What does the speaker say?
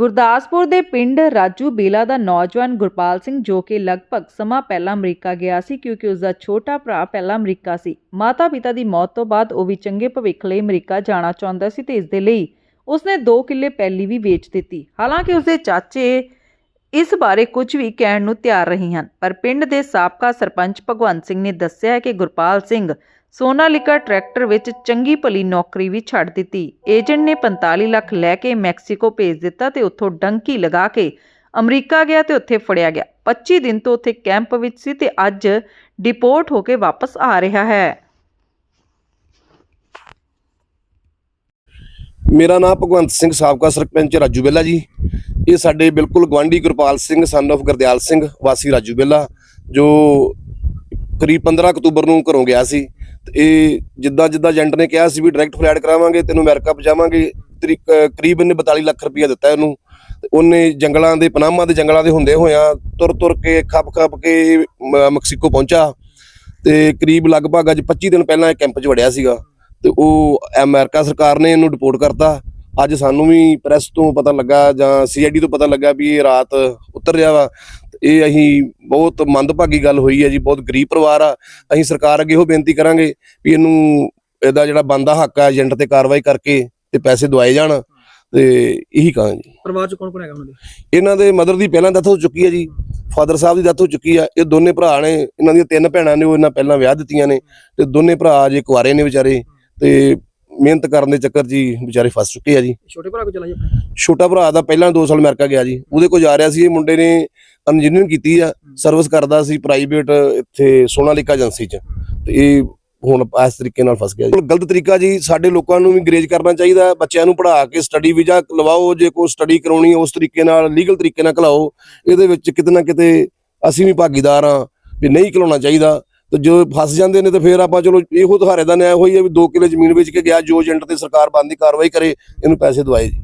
ਗੁਰਦਾਸਪੁਰ ਦੇ ਪਿੰਡ ਰਾਜੂ ਬੇਲਾ ਦਾ ਨੌਜਵਾਨ ਗੁਰਪਾਲ ਸਿੰਘ ਜੋ ਕਿ ਲਗਭਗ ਸਮਾਂ ਪਹਿਲਾਂ ਅਮਰੀਕਾ ਗਿਆ ਸੀ ਕਿਉਂਕਿ ਉਸ ਦਾ ਛੋਟਾ ਭਰਾ ਪਹਿਲਾਂ ਅਮਰੀਕਾ ਸੀ। ਮਾਤਾ-ਪਿਤਾ ਦੀ ਮੌਤ ਤੋਂ ਬਾਅਦ ਉਹ ਵੀ ਚੰਗੇ ਭਵਿੱਖ ਲਈ ਅਮਰੀਕਾ ਜਾਣਾ ਚਾਹੁੰਦਾ ਸੀ ਤੇ ਇਸ ਦੇ ਲਈ ਉਸਨੇ 2 ਕਿੱਲੇ ਪਹਿਲੀ ਵੀ ਵੇਚ ਦਿੱਤੀ। ਹਾਲਾਂਕਿ ਉਸਦੇ ਚਾਚੇ ਇਸ ਬਾਰੇ ਕੁਝ ਵੀ ਕਹਿਣ ਨੂੰ ਤਿਆਰ ਨਹੀਂ ਹਨ, ਪਰ ਪਿੰਡ ਦੇ ਸਾਬਕਾ ਸਰਪੰਚ ਭਗਵੰਤ ਸਿੰਘ ਨੇ ਦੱਸਿਆ ਹੈ ਕਿ ਗੁਰਪਾਲ ਸਿੰਘ ਸੋਨਾਲਿਕਾ ਟਰੈਕਟਰ ਵਿੱਚ ਚੰਗੀ ਭਲੀ ਨੌਕਰੀ ਵੀ ਛੱਡ ਦਿੱਤੀ। ਏਜੰਟ ਨੇ 45 ਲੱਖ ਲੈ ਕੇ ਮੈਕਸੀਕੋ ਭੇਜ ਦਿੱਤਾ ਤੇ ਉੱਥੋਂ ਡੰਕੀ ਲਗਾ ਕੇ ਅਮਰੀਕਾ ਗਿਆ ਤੇ ਉੱਥੇ ਫੜਿਆ ਗਿਆ। 25 ਦਿਨ ਤੋਂ ਉੱਥੇ ਕੈਂਪ ਵਿੱਚ ਸੀ ਤੇ ਅੱਜ ਡਿਪੋਰਟ ਹੋ ਕੇ ਵਾਪਸ ਆ ਰਿਹਾ ਹੈ। ਮੇਰਾ ਨਾਮ ਭਗਵੰਤ ਸਿੰਘ, ਸਾਬਕਾ ਸਰਪੰਚ ਰਾਜੂ ਬੇਲਾ ਜੀ। ਇਹ ਸਾਡੇ ਬਿਲਕੁਲ ਗਵਾਂਢੀ ਗੁਰਪਾਲ ਸਿੰਘ ਸਨ of ਗੁਰਦਿਆਲ ਸਿੰਘ, ਵਾਸੀ ਰਾਜੂ ਬੇਲਾ, ਜੋ ਕਰੀਬ 15 ਅਕਤੂਬਰ ਨੂੰ ਘਰੋਂ ਗਿਆ ਸੀ। ਇਹ ਜਿੱਦਾਂ ਜਿੱਦਾਂ ਏਜੰਟ ਨੇ ਕਿਹਾ ਸੀ ਵੀ ਡਾਇਰੈਕਟ ਫਲਾਈਟ ਕਰਾਵਾਂਗੇ, ਤੈਨੂੰ ਅਮਰੀਕਾ ਪਹੁੰਚਾਵਾਂਗੇ ਤਰੀਕ- ਕਰੀਬ ਇਹਨੇ 42 ਲੱਖ ਰੁਪਇਆ ਦਿੱਤਾ ਇਹਨੂੰ। ਉਹਨੇ ਜੰਗਲਾਂ ਦੇ ਪਨਾਮਾ ਦੇ ਜੰਗਲਾਂ ਦੇ ਹੁੰਦੇ ਹੋਇਆਂ ਤੁਰ ਤੁਰ ਕੇ, ਖੱਪ ਖੱਪ ਕੇ ਮੈਕਸੀਕੋ ਪਹੁੰਚਾ। ਤੇ ਕਰੀਬ ਲਗਭਗ ਅੱਜ 25 ਦਿਨ ਪਹਿਲਾਂ ਇਹ ਕੈਂਪ 'ਚ ਵੜਿਆ ਸੀਗਾ। ਤੇ ਉਹ ਅਮਰੀਕਾ ਸਰਕਾਰ ਨੇ ਇਹਨੂੰ ਡਿਪੋਰਟ ਕਰਤਾ। ਅੱਜ ਸਾਨੂੰ ਵੀ ਪ੍ਰੈਸ ਤੋਂ ਪਤਾ ਲੱਗਾ ਜਾਂ ਸੀਆਈਡੀ ਤੋਂ ਪਤਾ ਲੱਗਾ ਵੀ ਇਹ ਰਾਤ ਉਤਰ ਰਿਹਾ ਵਾ। ਇਹ ਅਸੀਂ ਬਹੁਤ ਮੰਦਭਾਗੀ ਗੱਲ ਹੋਈ ਹੈ ਜੀ ਬਹੁਤ ਗਰੀਬ ਪਰਿਵਾਰ ਆ। ਅਸੀਂ ਸਰਕਾਰ ਅੱਗੇ ਇਹੋ ਬੇਨਤੀ ਕਰਾਂਗੇ ਵੀ ਇਹਨੂੰ ਇਹਦਾ ਜਿਹੜਾ ਬੰਦਾ ਹੱਕ ਆ ਏਜੰਟ ਤੇ ਕਾਰਵਾਈ ਕਰਕੇ ਤੇ ਪੈਸੇ ਦਵਾਏ ਜਾਣ ਤੇ ਇਹੀ ਕਹਾਂ ਜੀ ਪਰਿਵਾਰ ਚ ਕੌਣ ਕੌਣ ਹੈਗਾ ਉਹਨਾਂ ਦੇ? ਇਹਨਾਂ ਦੇ ਮਦਰ ਦੀ ਪਹਿਲਾਂ ਡੈਥ ਹੋ ਚੁੱਕੀ ਹੈ ਜੀ ਫਾਦਰ ਸਾਹਿਬ ਦੀ ਡੈਥ ਹੋ ਚੁੱਕੀ ਆ। ਇਹ ਦੋਨੇ ਭਰਾ ਨੇ ਇਹਨਾਂ ਦੀਆਂ ਤਿੰਨ ਭੈਣਾਂ ਨੇ ਉਹ ਇਹਨਾਂ ਪਹਿਲਾਂ ਵਿਆਹ ਦਿੱਤੀਆਂ ਨੇ ਤੇ ਦੋਨੇ ਭਰਾ ਜੇ ਕੁਆਰੇ ਨੇ ਵਿਚਾਰੇ ਤੇ ਮਿਹਨਤ ਕਰਨ ਦੇ ਚੱਕਰ ਹੀ ਵਿਚਾਰੇ ਫਸ ਚੁੱਕੇ ਆ ਜੀ। ਛੋਟੇ ਭਰਾ ਕੋ ਚਲਾ ਜੀ ਛੋਟਾ ਭਰਾ ਦਾ ਪਹਿਲਾਂ 2 ਸਾਲ ਅਮਰੀਕਾ ਗਿਆ ਜੀ। ਉਹਦੇ ਕੋਲ ਜਾ ਰਿਹਾ ਸੀ ਇਹ ਮੁੰਡੇ ਨੇ ਇੰਜੀਨੀਅਰਿੰਗ ਕੀਤੀ ਆ ਸਰਵਿਸ ਕਰਦਾ ਸੀ ਪ੍ਰਾਈਵੇਟ ਇੱਥੇ ਸੋਨਾਲੀਕਾ ਏਜੰਸੀ 'ਚ। ਤੇ ਇਹ ਹੁਣ ਇਸ ਤਰੀਕੇ ਨਾਲ ਫਸ ਗਿਆ ਜੀ। ਗਲਤ ਤਰੀਕਾ ਜੀ ਸਾਡੇ ਲੋਕਾਂ ਨੂੰ ਵੀ ਗਰੇਜ ਕਰਨਾ ਚਾਹੀਦਾ। ਬੱਚਿਆਂ ਨੂੰ ਪੜ੍ਹਾ ਕੇ ਸਟੱਡੀ ਵੀਜ਼ਾ ਲਵਾਓ ਜੇ ਕੋਈ ਸਟੱਡੀ ਕਰਾਉਣੀ ਹੈ ਉਸ ਤਰੀਕੇ ਨਾਲ ਲੀਗਲ ਤਰੀਕੇ ਨਾਲ ਘਲਾਓ ਇਹਦੇ ਵਿੱਚ ਕਿਤੇ ਨਾ ਕਿਤੇ ਅਸੀਂ ਵੀ ਭਾਗੀਦਾਰ ਆ ਵੀ ਨਹੀਂ ਘਲਾਉਣਾ ਚਾਹੀਦਾ। ਤੇ ਜੋ ਫਸ ਜਾਂਦੇ ਨੇ ਤੇ ਫਿਰ ਆਪਾਂ ਚਲੋ ਇਹੋ ਤੁਹਾਰੇ ਦਾ ਨਿਆਂ ਹੋਈ ਹੈ ਵੀ 2 ਕਿੱਲੇ ਜ਼ਮੀਨ ਵੇਚ ਕੇ ਗਿਆ ਜੋ ਏਜੰਟ ਤੇ ਸਰਕਾਰ ਬੰਦੀ ਕਾਰਵਾਈ ਕਰੇ ਇਹਨੂੰ ਪੈਸੇ ਦਵਾਏ ਜੀ।